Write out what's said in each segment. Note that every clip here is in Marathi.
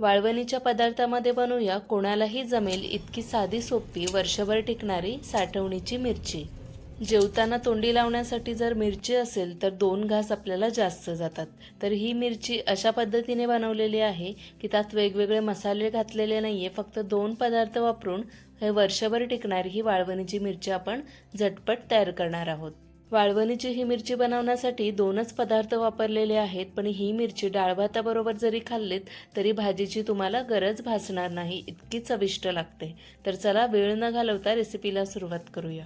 वाळवणीच्या पदार्थामध्ये बनवूया कोणालाही जमेल इतकी साधी सोपी वर्षभर टिकणारी साठवणीची मिरची. जेवताना तोंडी लावण्यासाठी जर मिरची असेल तर दोन घास आपल्याला जास्त जातात. तर ही मिरची अशा पद्धतीने बनवलेली आहे की त्यात वेगवेगळे मसाले घातलेले नाही आहे फक्त दोन पदार्थ वापरून हे वर्षभर टिकणारी ही वाळवणीची मिरची आपण झटपट तयार करणार आहोत. वाळवणीची ही मिरची बनवण्यासाठी दोनच पदार्थ वापरलेले आहेत पण ही मिरची डाळ भाताबरोबर जरी खाल्लीत तरी भाजीची तुम्हाला गरज भासणार नाही इतकी चविष्ट लागते. तर चला वेळ न घालवता रेसिपीला सुरुवात करूया.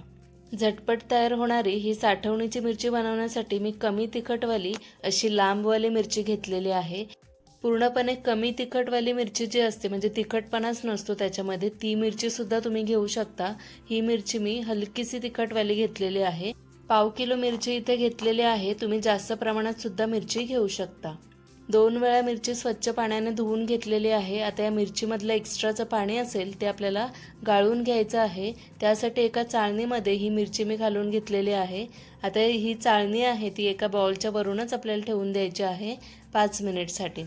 झटपट तयार होणारी ही साठवणीची मिरची बनवण्यासाठी मी कमी तिखटवाली अशी लांबवाली मिरची घेतलेली आहे. पूर्णपणे कमी तिखटवाली मिरची जी असते म्हणजे तिखटपणाच नसतो त्याच्यामध्ये ती मिरचीसुद्धा तुम्ही घेऊ शकता. ही मिरची मी हलकीशी तिखटवाली घेतलेली आहे. पाव किलो मिरची इथे घेतलेली आहे. तुम्ही जास्त प्रमाणात सुद्धा मिरची घेऊ शकता. दोन वेळा मिरची स्वच्छ पाण्याने धुवून घेतलेली आहे. आता या मिरचीमधलं एक्स्ट्राचं पाणी असेल ते आपल्याला गाळून घ्यायचं आहे. त्यासाठी एका चाळणीमध्ये ही मिरची मी घालून घेतलेली आहे. आता ही चाळणी आहे ती एका बॉलच्या वरूनच आपल्याला ठेवून द्यायची आहे. पाच मिनिटसाठी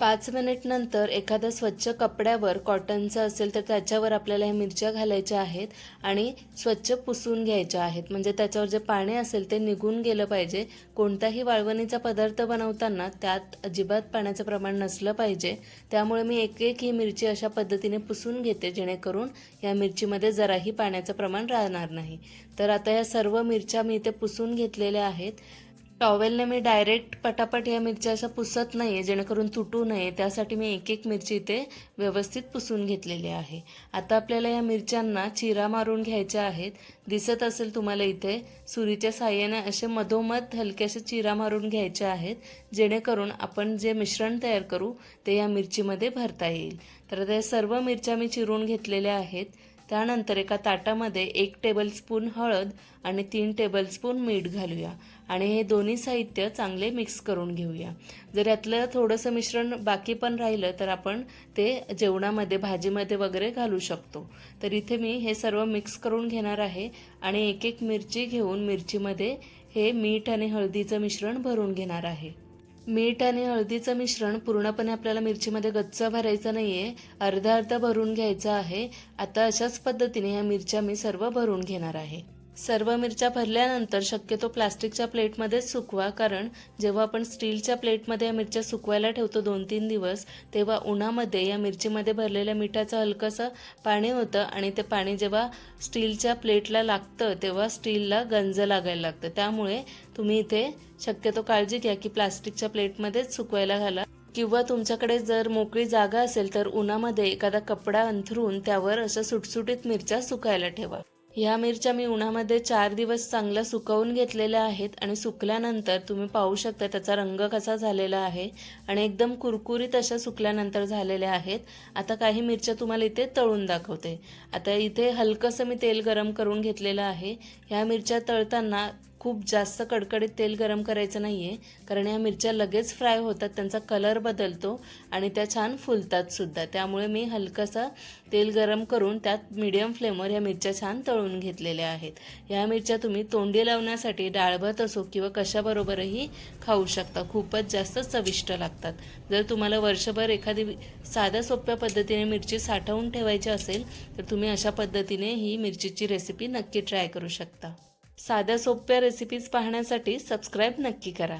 पाच मिनिट नंतर एखाद्या स्वच्छ कपड्यावर कॉटनचं असेल तर त्याच्यावर आपल्याला ह्या मिरच्या घालायच्या आहेत आणि स्वच्छ पुसून घ्यायच्या आहेत. म्हणजे त्याच्यावर जे पाणी असेल ते निघून गेलं पाहिजे. कोणताही वाळवणीचा पदार्थ बनवताना त्यात अजिबात पाण्याचं प्रमाण नसलं पाहिजे. त्यामुळे मी एक एक ही मिरची अशा पद्धतीने पुसून घेते जेणेकरून या मिरचीमध्ये जराही पाण्याचं प्रमाण राहणार नाही. तर आता या सर्व मिरच्या मी इथे पुसून घेतलेल्या आहेत. टॉवेलने मी डायरेक्ट पटापट या मिरच्या अशा पुसत नाही आहे जेणेकरून तुटू नये. त्यासाठी मी एक एक मिरची इथे व्यवस्थित पुसून घेतलेली आहे. आता आपल्याला या मिरच्यांना चिरा मारून घ्यायच्या आहेत. दिसत असेल तुम्हाला इथे सुरीच्या साह्याने असे मधोमध हलक्याशा चिरा मारून घ्यायचे आहेत जेणेकरून आपण जे मिश्रण तयार करू ते या मिरचीमध्ये भरता येईल. तर त्या सर्व मिरच्या मी चिरून घेतलेल्या आहेत. त्यानंतर एका ताटामध्ये एक टेबलस्पून हळद आणि तीन टेबलस्पून मीठ घालूया आणि हे दोन्ही साहित्य चांगले मिक्स करून घेऊया. जर यातलं थोडंसं मिश्रण बाकी पण राहिलं तर आपण ते जेवणामध्ये भाजीमध्ये वगैरे घालू शकतो. तर इथे मी हे सर्व मिक्स करून घेणार आहे आणि एक एक मिरची घेऊन मिरचीमध्ये हे मीठ आणि हळदीचं मिश्रण भरून घेणार आहे. मीठ आणि हळदीचं मिश्रण पूर्णपणे आपल्याला मिरचीमध्ये गच्च भरायचं नाही आहे अर्धा अर्धा भरून घ्यायचं आहे. आता अशाच पद्धतीने ह्या मिरच्या मी सर्व भरून घेणार आहे. सर्व मिरच्या भरल्यानंतर शक्यतो प्लास्टिकच्या प्लेटमध्येच सुकवा कारण जेव्हा आपण स्टीलच्या प्लेटमध्ये या मिरच्या सुकवायला ठेवतो दोन तीन दिवस तेव्हा उन्हामध्ये या मिरचीमध्ये भरलेल्या मिठाचं हलकंसं पाणी होतं आणि ते पाणी जेव्हा स्टीलच्या प्लेटला लागतं तेव्हा स्टीलला गंज लागायला लागतं. त्यामुळे तुम्ही इथे शक्यतो काळजी घ्या की प्लास्टिकच्या प्लेटमध्येच सुकवायला घाला. किंवा तुमच्याकडे जर मोकळी जागा असेल तर उन्हामध्ये एखादा कपडा अंथरून त्यावर अशा सुटसुटीत मिरच्या सुकायला ठेवा. ह्या मिरच्या मी उन्हामध्ये चार दिवस चांगल्या सुकवून घेतलेल्या आहेत आणि सुकल्यानंतर तुम्ही पाहू शकता त्याचा रंग कसा झालेला आहे आणि एकदम कुरकुरीत अशा सुकल्यानंतर झालेल्या आहेत. आता काही मिरच्या तुम्हाला इथे तळून दाखवते. आता इथे हलकंसं मी तेल गरम करून घेतलेलं आहे. ह्या मिरच्या तळताना खूप जास्त कडकडीत तेल गरम करायचं नाही आहे कारण या मिरच्या लगेच फ्राय होतात त्यांचा कलर बदलतो आणि त्या छान फुलतात सुद्धा. त्यामुळे मी हलकंसं तेल गरम करून त्यात मीडियम फ्लेमवर ह्या मिरच्या छान तळून घेतलेल्या आहेत. ह्या मिरच्या तुम्ही तोंडी लावण्यासाठी डाळभत असो किंवा कशाबरोबरही खाऊ शकता. खूपच जास्त चविष्ट लागतात. जर तुम्हाला वर्षभर एखादी साध्या सोप्या पद्धतीने मिरची साठवून ठेवायची असेल तर तुम्ही अशा पद्धतीने ही मिरचीची रेसिपी नक्की ट्राय करू शकता. साध्या सोप्या रेसिपीज पाहण्यासाठी सबस्क्राईब नक्की करा.